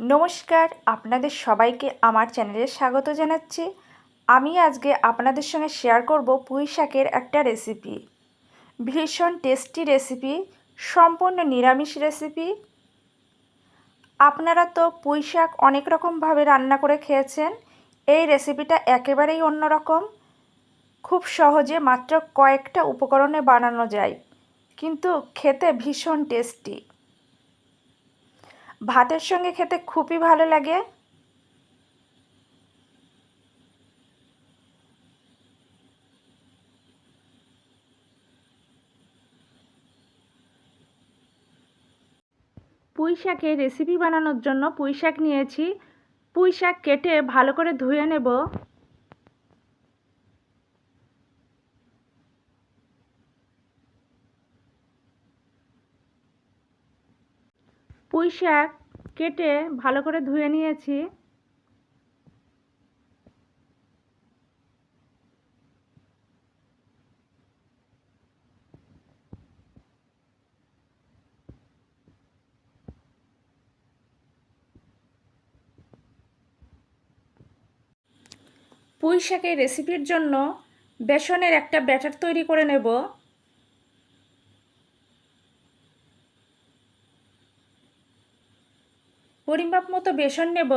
নমস্কার, আপনাদের সবাইকে আমার চ্যানেলে স্বাগত জানাচ্ছি। আমি আজকে আপনাদের সঙ্গে শেয়ার করব পুঁই শাকের একটা রেসিপি ভীষণ টেস্টি রেসিপি সম্পূর্ণ নিরামিষ রেসিপি আপনারা তো পুঁই শাক অনেক রকমভাবে রান্না করে খেয়েছেন, এই রেসিপিটা একেবারেই অন্যরকম। খুব সহজে মাত্র কয়েকটা উপকরণে বানানো যায়, কিন্তু খেতে ভীষণ টেস্টি ভাতের সঙ্গে খেতে খুবই ভালো লাগে। পুঁই শাকের রেসিপি বানানোর জন্য পুঁই শাক নিয়েছি। পুঁই শাক কেটে ভালো করে ধুয়ে নেব। পুঁই শাক কেটে ভালো করে ধুয়ে নিয়েছি। পুঁই শাকের রেসিপির জন্য বেসনের একটা ব্যাটার তৈরি করে নেব। পরিমাপ মতো বেসন নেব।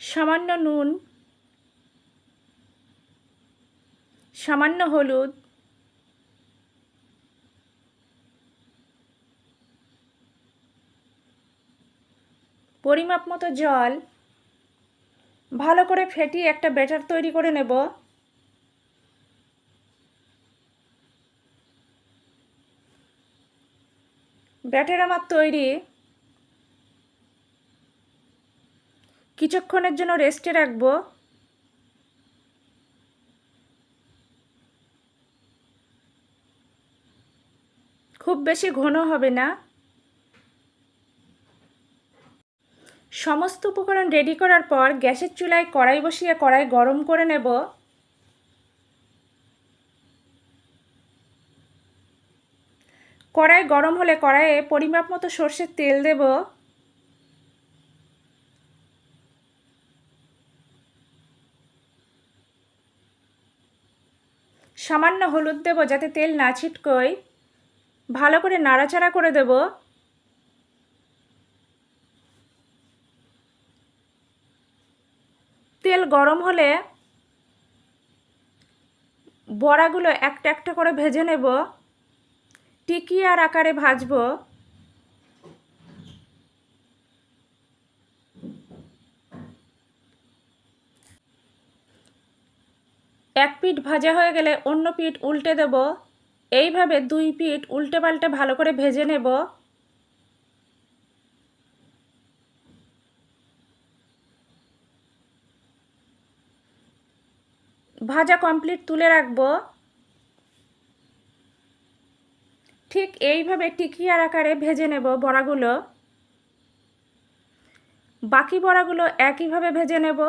সামান্য নুন সামান্য হলুদ পরিমাপ মতো জল ভালো করে ফেটিয়ে একটা ব্যাটার তৈরি করে নেব। ব্যাটার আমার তৈরি। কিছুক্ষণের জন্য রেস্টে রাখব। খুব বেশি ঘন হবে না। সমস্ত উপকরণ রেডি করার পর গ্যাসের চুলায় কড়াই বসিয়ে কড়াই গরম করে নেব। কড়াই গরম হলে কড়াইয়ে পরিমাপ মতো সর্ষের তেল দেব। সামান্য হলুদ দেব যাতে তেল না ছিটকোয়। ভালো করে নাড়াচাড়া করে দেব। তেল গরম হলে বড়াগুলো একটা একটা করে ভেজে নেব টিকিয়ার আকারে ভাজবো। এক পিঠ ভাজা হয়ে গেলে অন্য পিঠ উল্টে দেব, এইভাবে দুই পিঠ উল্টে পাল্টে ভালো করে ভেজে নেব। ভাজা কমপ্লিট তুলে রাখব। ঠিক এইভাবে টিকিয়ার আকারে ভেজে নেব বড়াগুলো। বাকি বড়াগুলো একইভাবে ভেজে নেব।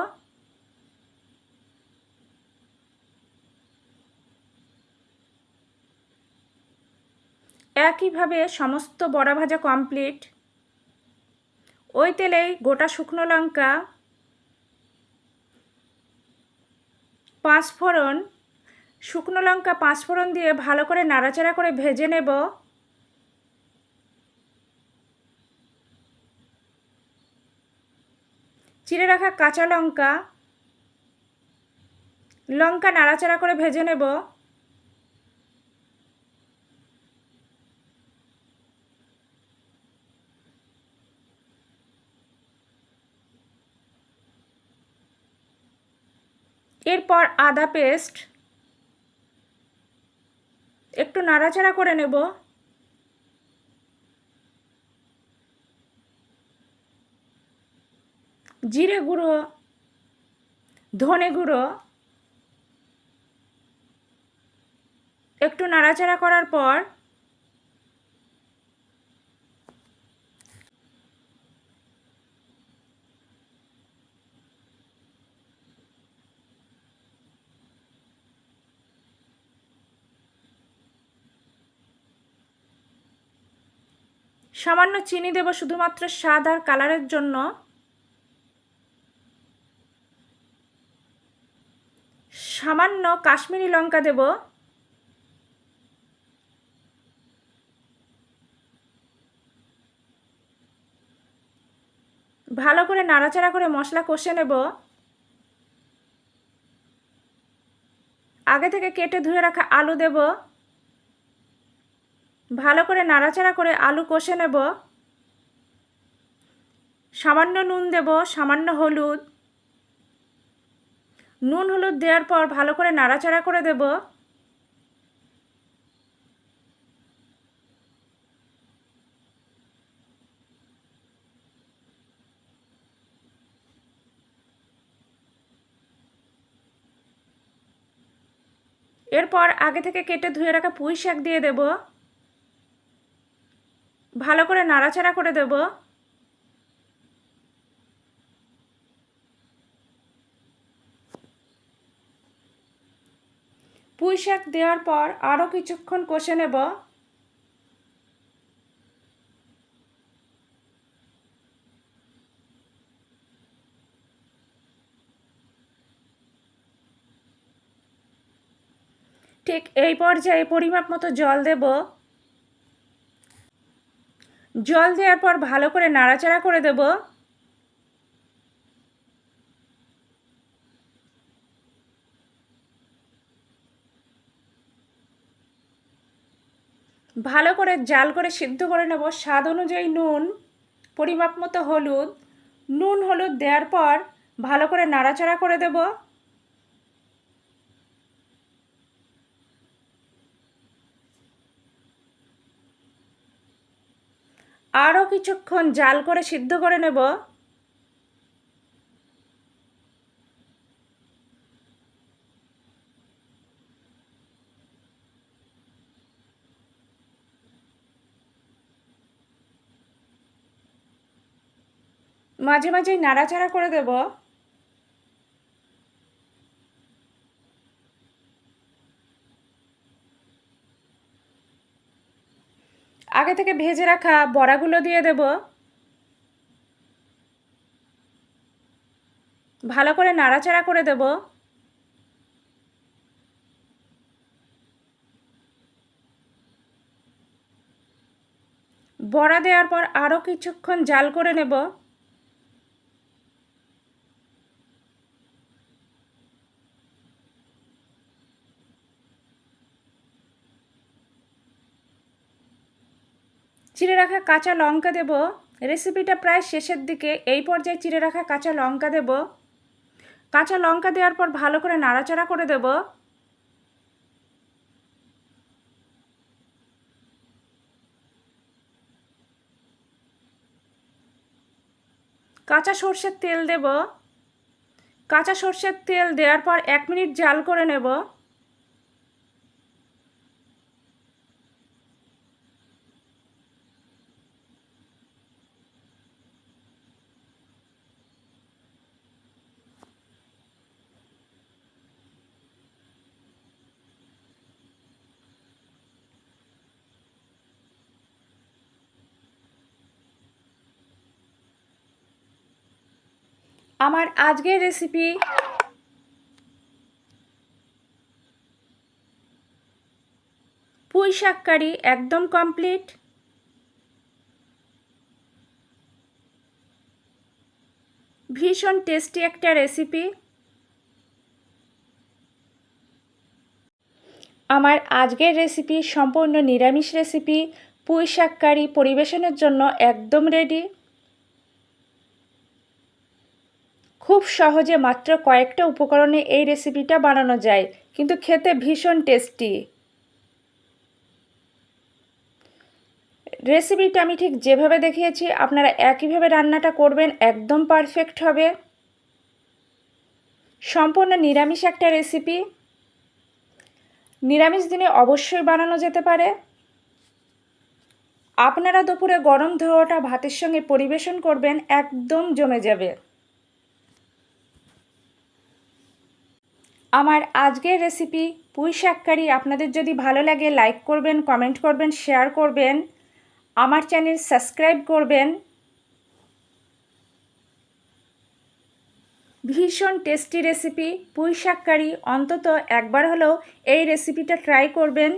একইভাবে সমস্ত বড়া ভাজা কমপ্লিট ওই তেলেই গোটা শুকনো লঙ্কা পাঁচফোড়ন, শুকনো লঙ্কা পাঁচফোড়ন দিয়ে ভালো করে নাড়াচাড়া করে ভেজে নেব। চিড়ে রাখা কাঁচা লঙ্কা লঙ্কা নাড়াচাড়া করে ভেজে নেব। এরপর আদা পেস্ট একটু নাড়াচাড়া করে নেব। জিরে গুঁড়ো, ধনে গুঁড়ো একটু নাড়াচাড়া করার পর সামান্য চিনি দেব শুধুমাত্র স্বাদ আর কালারের জন্য। সামান্য কাশ্মীরি লঙ্কা দেব। ভালো করে নাড়াচাড়া করে মশলা কষে নেব। আগে থেকে কেটে ধুয়ে রাখা আলু দেব। ভালো করে নাড়াচাড়া করে আলু কষে নেব। সামান্য নুন দেব, সামান্য হলুদ। নুন হলুদ দেওয়ার পর ভালো করে নাড়াচাড়া করে দেব। এরপর আগে থেকে কেটে ধুয়ে রাখা পুঁই শাক দিয়ে দেব। ভালো করে নাড়াচাড়া করে দেব। পুঁই শাক দেওয়ার পর আরও কিছুক্ষণ কষে নেব। ঠিক এই পর্যায়ে পরিমাপ মতো জল দেব। জল দেওয়ার পর ভালো করে নাড়াচাড়া করে দেব। ভালো করে জাল করে সিদ্ধ করে নেব। স্বাদ অনুযায়ী নুন, পরিমাপ মতো হলুদ। নুন হলুদ দেওয়ার পর ভালো করে নাড়াচাড়া করে দেবো। আরও কিছুক্ষণ জাল করে সিদ্ধ করে নেব। মাঝে মাঝে নাড়াচাড়া করে দেব। আগে থেকে ভেজে রাখা বড়াগুলো দিয়ে দেব। ভালো করে নাড়াচাড়া করে দেব। বড়া দেওয়ার পর আরও কিছুক্ষণ জাল করে নেব। চিড়ে রাখা কাঁচা লঙ্কা দেব। রেসিপিটা প্রায় শেষের দিকে। এই পর্যায়ে চিড়ে রাখা কাঁচা লঙ্কা দেব। কাঁচা লঙ্কা দেওয়ার পর ভালো করে নাড়াচাড়া করে দেব। কাঁচা সর্ষের তেল দেব। কাঁচা সর্ষের তেল দেওয়ার পর এক মিনিট জাল করে নেব। আমার আজকের রেসিপি পুঁই শাক কারি একদম কমপ্লিট ভীষণ টেস্টি একটা রেসিপি আমার আজকের রেসিপি সম্পূর্ণ নিরামিষ রেসিপি পুঁই শাক কারি পরিবেশনের জন্য একদম রেডি খুব সহজে মাত্র কয়েকটা উপকরণে এই রেসিপিটা বানানো যায়, কিন্তু খেতে ভীষণ টেস্টি। রেসিপিটা আমি ঠিক যেভাবে দেখিয়েছি, আপনারা একইভাবে রান্নাটা করবেন, একদম পারফেক্ট হবে। সম্পূর্ণ নিরামিষ একটা রেসিপি। নিরামিষ দিনে অবশ্যই বানানো যেতে পারে। আপনারা দুপুরে গরম ধোয়াটা ভাতের সঙ্গে পরিবেশন করবেন, একদম জমে যাবে। আমার আজকের রেসিপি পুঁই শাক কারি। আপনাদের যদি ভালো লাগে লাইক করবেন কমেন্ট করবেন শেয়ার করবেন। আমার চ্যানেল সাবস্ক্রাইব করবেন। ভীষণ টেস্টি রেসিপি পুঁই শাক কারি। অন্তত একবার হলেও এই রেসিপিটা ট্রাই করবেন।